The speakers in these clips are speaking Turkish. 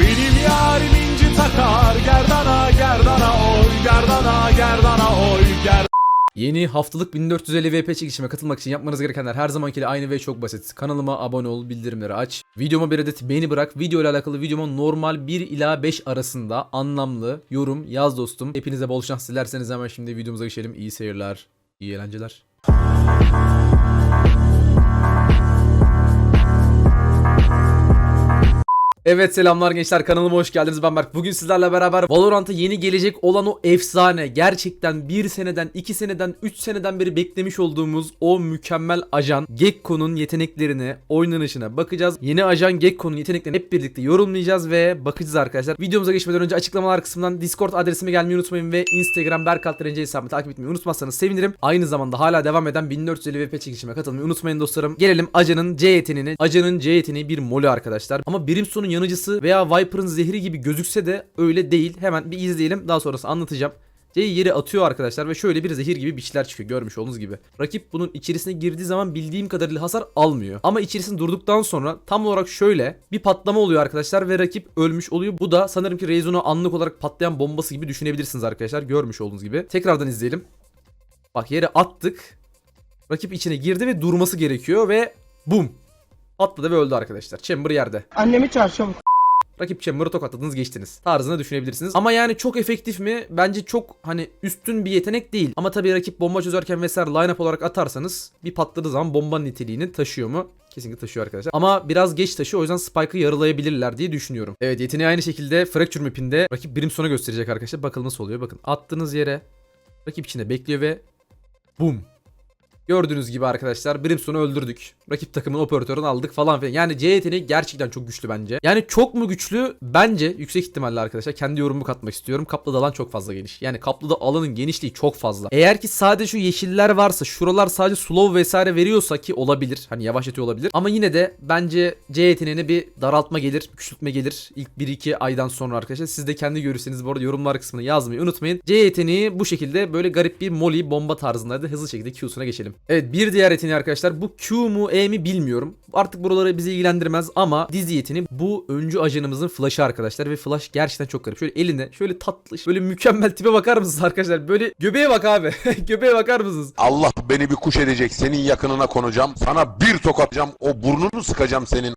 Benim yarim inci takar Gerdana gerdana oy Gerdana gerdana oy Ger Yeni haftalık 1450 VP çekişime katılmak için yapmanız gerekenler her zamankiyle aynı ve çok basit. Kanalıma abone ol, bildirimleri aç. Videoma bir adet beğeni bırak. Video ile alakalı videoma normal 1 ila 5 arasında anlamlı yorum yaz dostum. Hepinize bol şans dilerseniz hemen şimdi videomuza geçelim. İyi seyirler, iyi eğlenceler. Evet selamlar gençler kanalıma hoş geldiniz ben Berk. Bugün sizlerle beraber Valorant'a yeni gelecek olan o efsane gerçekten 1 seneden 2 seneden 3 seneden beri beklemiş olduğumuz o mükemmel ajan Gekko'nun yeteneklerine oynanışına bakacağız. Yeni ajan Gekko'nun yeteneklerini hep birlikte yorumlayacağız ve bakacağız arkadaşlar. Videomuza geçmeden önce açıklamalar kısmından Discord adresime gelmeyi unutmayın ve Instagram Berkaltrenci hesabımı takip etmeyi unutmazsanız sevinirim. Aynı zamanda hala devam eden 1450 VP çekişime katılmayı unutmayın dostlarım. Gelelim ajanın C yeteneğine. Ajanın C yeteneği bir moli arkadaşlar. Ama Brimstone'un yanıcısı veya Viper'ın zehri gibi gözükse de öyle değil. Hemen bir izleyelim daha sonrası anlatacağım. C'yi yere atıyor arkadaşlar ve şöyle bir zehir gibi bir şeyler çıkıyor görmüş olduğunuz gibi. Rakip bunun içerisine girdiği zaman bildiğim kadarıyla hasar almıyor. Ama içerisinde durduktan sonra tam olarak şöyle bir patlama oluyor arkadaşlar ve rakip ölmüş oluyor. Bu da sanırım ki Rezon'u anlık olarak patlayan bombası gibi düşünebilirsiniz arkadaşlar görmüş olduğunuz gibi. Tekrardan izleyelim. Bak yere attık. Rakip içine girdi ve durması gerekiyor ve bum. Patladı ve öldü arkadaşlar. Chamber yerde. Annemi çağır çabuk. Rakip Chamber'ı tokatladınız geçtiniz. Tarzını düşünebilirsiniz. Ama yani çok efektif mi? Bence çok hani üstün bir yetenek değil. Ama tabii rakip bomba çözerken vesaire line-up olarak atarsanız bir patladığı zaman bomba niteliğini taşıyor mu? Kesinlikle taşıyor arkadaşlar. Ama biraz geç taşıyor o yüzden Spike'ı yarılayabilirler diye düşünüyorum. Evet yeteneği aynı şekilde Fracture map'inde rakip Brimstone'a gösterecek arkadaşlar. Bakalım nasıl oluyor. Bakın attığınız yere rakip içinde bekliyor ve boom. Gördüğünüz gibi arkadaşlar Brimstone'u öldürdük. Rakip takımın operatörünü aldık falan filan. Yani C yeteneği gerçekten çok güçlü bence. Yani çok mu güçlü? Bence yüksek ihtimalle arkadaşlar. Kendi yorumumu katmak istiyorum. Kaplıda alan çok fazla geniş. Yani kaplıda alanın genişliği çok fazla. Eğer ki sadece şu yeşiller varsa şuralar sadece slow vesaire veriyorsa ki olabilir. Hani yavaşlatıyor olabilir. Ama yine de bence C yeteneğine bir daraltma gelir. Küçültme gelir. İlk 1-2 aydan sonra arkadaşlar. Siz de kendi görürseniz bu arada yorumlar kısmına yazmayı unutmayın. C yeteneği bu şekilde böyle garip bir molly bomba tarzındaydı. Hızlı şekilde Q'suna geçelim. Evet bir diğer yeteneği arkadaşlar. Bu Q mu E mi bilmiyorum. Artık buraları bizi ilgilendirmez ama dizi yeteneği bu öncü ajanımızın flash'ı arkadaşlar ve flash gerçekten çok garip. Şöyle eline şöyle tatlı böyle mükemmel tipe bakar mısınız arkadaşlar? Böyle göbeğe bak abi. göbeğe bakar mısınız? Allah beni bir kuş edecek. Senin yakınına konacağım. Sana bir tokatacağım. O burnunu sıkacağım senin.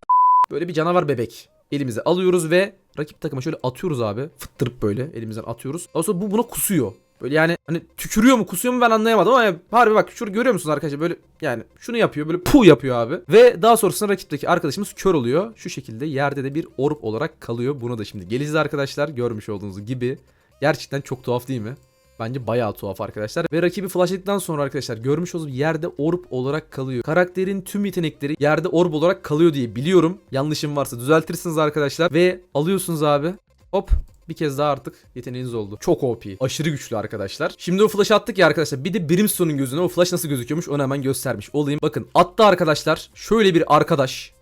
Böyle bir canavar bebek. Elimize alıyoruz ve rakip takıma şöyle atıyoruz abi. Fıttırıp böyle elimizden atıyoruz. Ondan sonra bu buna kusuyor. Böyle yani hani tükürüyor mu kusuyor mu ben anlayamadım ama yani harbi bak şunu görüyor musunuz arkadaşlar böyle yani şunu yapıyor böyle pu yapıyor abi. Ve daha sonrasında rakipteki arkadaşımız kör oluyor. Şu şekilde yerde de bir orb olarak kalıyor. Bunu da şimdi geleceğiz arkadaşlar görmüş olduğunuz gibi. Gerçekten çok tuhaf değil mi? Bence bayağı tuhaf arkadaşlar. Ve rakibi flashladıktan sonra arkadaşlar görmüş olduğunuz yerde orb olarak kalıyor. Karakterin tüm yetenekleri yerde orb olarak kalıyor diye biliyorum. Yanlışım varsa düzeltirsiniz arkadaşlar. Ve alıyorsunuz abi. Hop bir kez daha artık yeteneğiniz oldu. Çok OP. Aşırı güçlü arkadaşlar. Şimdi o flash attık ya arkadaşlar. Bir de Brimstone'un gözüne o flash nasıl gözüküyormuş onu hemen göstermiş olayım. Bakın attı arkadaşlar. Şöyle bir arkadaş.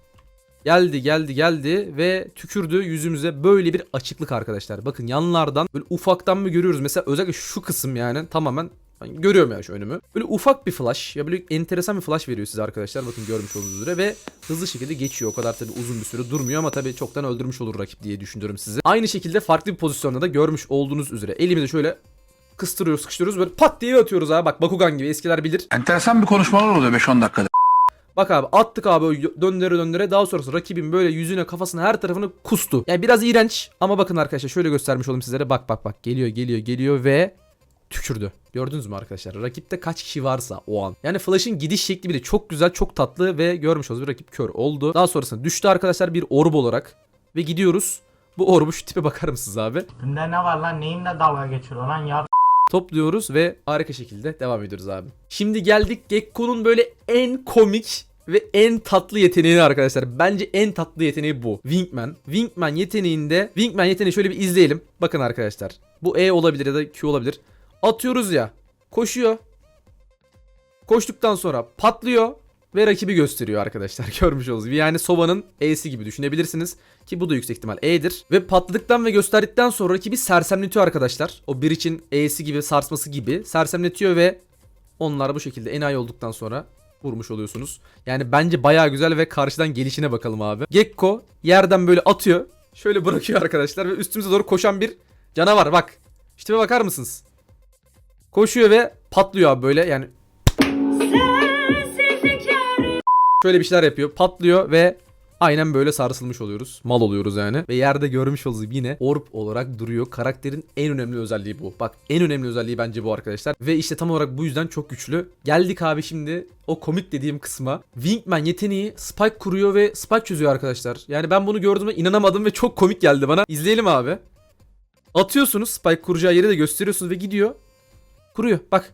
Geldi geldi geldi ve tükürdü yüzümüze böyle bir açıklık arkadaşlar. Bakın yanlardan böyle ufaktan mı görüyoruz? Mesela özellikle şu kısım yani tamamen ben görüyorum yani şu önümü. Böyle ufak bir flash ya böyle enteresan bir flash veriyor size arkadaşlar. Bakın görmüş olduğunuz üzere ve hızlı şekilde geçiyor. O kadar tabi uzun bir süre durmuyor ama tabi çoktan öldürmüş olur rakip diye düşünüyorum sizi. Aynı şekilde farklı bir pozisyonda da görmüş olduğunuz üzere elimizi şöyle kıstırıyoruz sıkıştırıyoruz böyle pat diye atıyoruz abi. Bak Bakugan gibi eskiler bilir. Enteresan bir konuşmalar oluyor 5-10 dakikada. Bak abi attık abi döndüre döndüre daha sonrası rakibin böyle yüzüne kafasına her tarafını kustu. Yani biraz iğrenç ama bakın arkadaşlar şöyle göstermiş olayım sizlere. Bak bak bak geliyor geliyor geliyor ve tükürdü. Gördünüz mü arkadaşlar? Rakipte kaç kişi varsa o an. Yani Flash'ın gidiş şekli bile çok güzel, çok tatlı ve görmüş olduğunuz bir rakip kör oldu. Daha sonrasında düştü arkadaşlar bir orb olarak ve gidiyoruz. Bu orbu şu tipe bakar mısınız abi? Bunda ne var lan neyinle dalga geçiyor lan ya. Topluyoruz ve harika şekilde devam ediyoruz abi. Şimdi geldik Gekko'nun böyle en komik ve en tatlı yeteneği arkadaşlar. Bence en tatlı yeteneği bu. Wingman. Wingman yeteneğinde Wingman yeteneği şöyle bir izleyelim. Bakın arkadaşlar. Bu E olabilir ya da Q olabilir. Atıyoruz ya. Koşuyor. Koştuktan sonra patlıyor ve rakibi gösteriyor arkadaşlar. Görmüş olduğunuz. Yani Sova'nın E'si gibi düşünebilirsiniz. Ki bu da yüksek ihtimal E'dir. Ve patladıktan ve gösterdikten sonra rakibi sersemletiyor arkadaşlar. O bir için E'si gibi sarsması gibi sersemletiyor ve onlar bu şekilde enayi olduktan sonra vurmuş oluyorsunuz. Yani bence bayağı güzel ve karşıdan gelişine bakalım abi. Gekko yerden böyle atıyor. şöyle bırakıyor arkadaşlar ve üstümüze doğru koşan bir canavar bak. İşte bakar mısınız? Koşuyor ve patlıyor abi böyle yani şöyle bir şeyler yapıyor. Patlıyor ve aynen böyle sarsılmış oluyoruz. Mal oluyoruz yani. Ve yerde görmüş olduğunuz yine orb olarak duruyor. Karakterin en önemli özelliği bu. Bak en önemli özelliği bence bu arkadaşlar. Ve işte tam olarak bu yüzden çok güçlü. Geldik abi şimdi o komik dediğim kısma. Wingman yeteneği spike kuruyor ve spike çözüyor arkadaşlar. Yani ben bunu gördüğüme inanamadım ve çok komik geldi bana. İzleyelim abi. Atıyorsunuz spike kuracağı yeri de gösteriyorsunuz ve gidiyor. Kuruyor. Bak.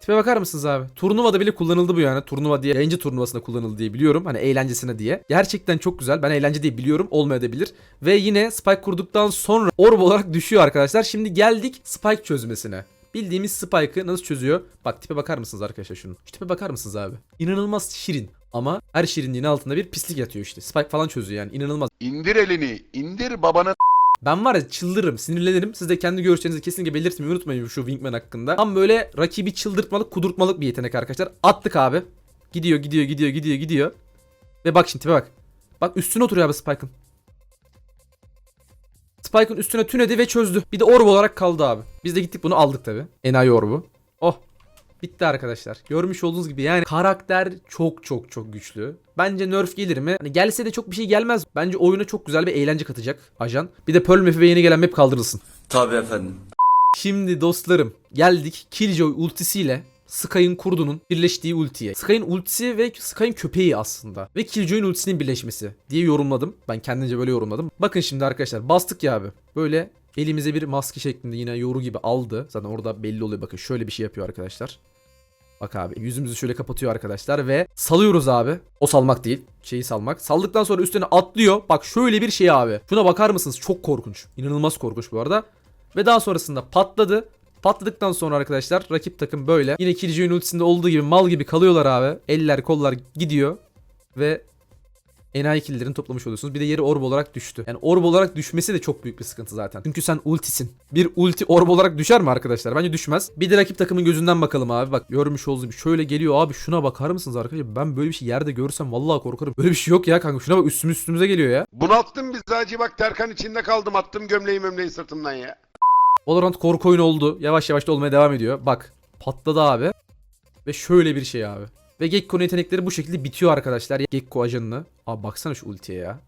Tipe bakar mısınız abi? Turnuvada bile kullanıldı bu yani. Turnuva diye, yayıncı turnuvasında kullanıldı diye biliyorum. Hani eğlencesine diye. Gerçekten çok güzel. Ben eğlence diye biliyorum. Olmayabilir. Ve yine Spike kurduktan sonra orb olarak düşüyor arkadaşlar. Şimdi geldik Spike çözmesine. Bildiğimiz Spike'ı nasıl çözüyor? Bak tipe bakar mısınız arkadaşlar şunun? Şu tipe bakar mısınız abi? İnanılmaz şirin. Ama her şirinliğin altında bir pislik yatıyor işte. Spike falan çözüyor yani. İnanılmaz. İndir elini, indir babanı Ben var ya çıldırırım, sinirlenirim. Siz de kendi görüşlerinizi kesinlikle belirtmeyi unutmayın şu Wingman hakkında. Tam böyle rakibi çıldırtmalık, kudurtmalık bir yetenek arkadaşlar. Attık abi. Gidiyor, gidiyor, gidiyor, gidiyor, gidiyor. Ve bak şimdi tipe bak. Bak üstüne oturuyor abi Spike'ın. Spike'ın üstüne tünedi ve çözdü. Bir de orb olarak kaldı abi. Biz de gittik bunu aldık tabi. Enayi orbu. Oh. Bitti arkadaşlar. Görmüş olduğunuz gibi yani karakter çok çok çok güçlü. Bence nerf gelir mi? Hani gelse de çok bir şey gelmez. Bence oyuna çok güzel bir eğlence katacak ajan. Bir de Pearl Map'i ve yeni gelen map kaldırılsın. Tabii efendim. Şimdi dostlarım geldik Killjoy ultisiyle Sky'ın kurdunun birleştiği ultiye. Sky'ın ultisi ve Sky'ın köpeği aslında. Ve Killjoy'un ultisinin birleşmesi diye yorumladım. Ben kendince böyle yorumladım. Bakın şimdi arkadaşlar bastık ya abi. Böyle elimize bir maske şeklinde yine yoru gibi aldı. Zaten orada belli oluyor bakın şöyle bir şey yapıyor arkadaşlar. Bak abi yüzümüzü şöyle kapatıyor arkadaşlar ve salıyoruz abi. O salmak değil. Şeyi salmak. Saldıktan sonra üstüne atlıyor. Bak şöyle bir şey abi. Şuna bakar mısınız? Çok korkunç. İnanılmaz korkunç bu arada. Ve daha sonrasında patladı. Patladıktan sonra arkadaşlar rakip takım böyle. Yine Killjoy'un ultisinde olduğu gibi mal gibi kalıyorlar abi. Eller kollar gidiyor. Ve enayi killlerini toplamış oluyorsunuz. Bir de yeri orb olarak düştü. Yani orb olarak düşmesi de çok büyük bir sıkıntı zaten. Çünkü sen ultisin. Bir ulti orb olarak düşer mi arkadaşlar? Bence düşmez. Bir de rakip takımın gözünden bakalım abi. Bak görmüş olduğunuz gibi şöyle geliyor abi. Şuna bakar mısınız arkadaşlar? Ben böyle bir şey yerde görsem vallahi korkarım. Böyle bir şey yok ya kanka. Şuna bak üstümüz üstümüze geliyor ya. Bunalttın bizi hacı bak Terkan içinde kaldım attım gömleği mömleği sırtımdan ya. Valorant korku oyunu oldu. Yavaş yavaş da olmaya devam ediyor. Bak patladı abi. Ve şöyle bir şey abi. Ve Gekko'nun yetenekleri bu şekilde bitiyor arkadaşlar. Gekko ajanını. Abi baksana şu ultiye ya.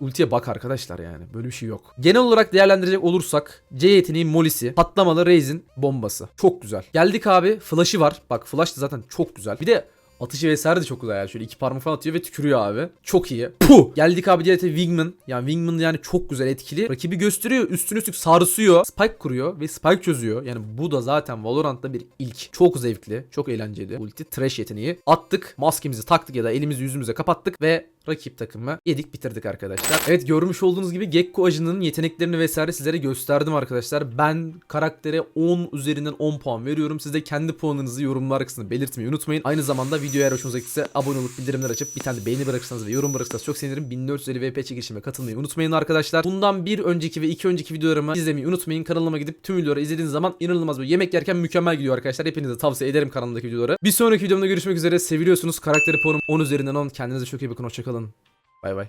Ultiye bak arkadaşlar yani. Böyle bir şey yok. Genel olarak değerlendirecek olursak C yeteneği Molisi, patlamalı Raze'in bombası. Çok güzel. Geldik abi. Flash'ı var. Bak flash da zaten çok güzel. Bir de Atışı vesaire de çok güzel yani. Şöyle iki parmak falan atıyor ve tükürüyor abi. Çok iyi. Puh! Geldik abi diğer Wingman. Yani Wingman yani çok güzel etkili. Rakibi gösteriyor. Üstüne üstlük sarsıyor. Spike kuruyor ve spike çözüyor. Yani bu da zaten Valorant'ta bir ilk. Çok zevkli. Çok eğlenceli. Ulti trash yeteneği. Attık. Maskemizi taktık ya da elimizi yüzümüze kapattık ve rakip takımı yedik bitirdik arkadaşlar. Evet görmüş olduğunuz gibi Gekko ajının yeteneklerini vesaire sizlere gösterdim arkadaşlar. Ben karaktere 10 üzerinden 10 puan veriyorum. Siz de kendi puanınızı yorumlar kısmında belirtmeyi unutmayın. Aynı zamanda videoya eğer hoşunuza gittiyse abone olup bildirimler açıp bir tane de beğeni bırakırsanız ve yorum bırakırsanız çok sevinirim. 1450 VP çekilişime katılmayı unutmayın arkadaşlar. Bundan bir önceki ve iki önceki videolarımı izlemeyi unutmayın. Kanalıma gidip tüm videoları izlediğiniz zaman inanılmaz böyle yemek yerken mükemmel gidiyor arkadaşlar. Hepinize tavsiye ederim kanalımdaki videoları. Bir sonraki videomda görüşmek üzere. Seviliyorsunuz. Karakteri puanım 10 üzerinden 10. Kendinize çok iyi bakın. Hoşçakalın kalın. Bay bay.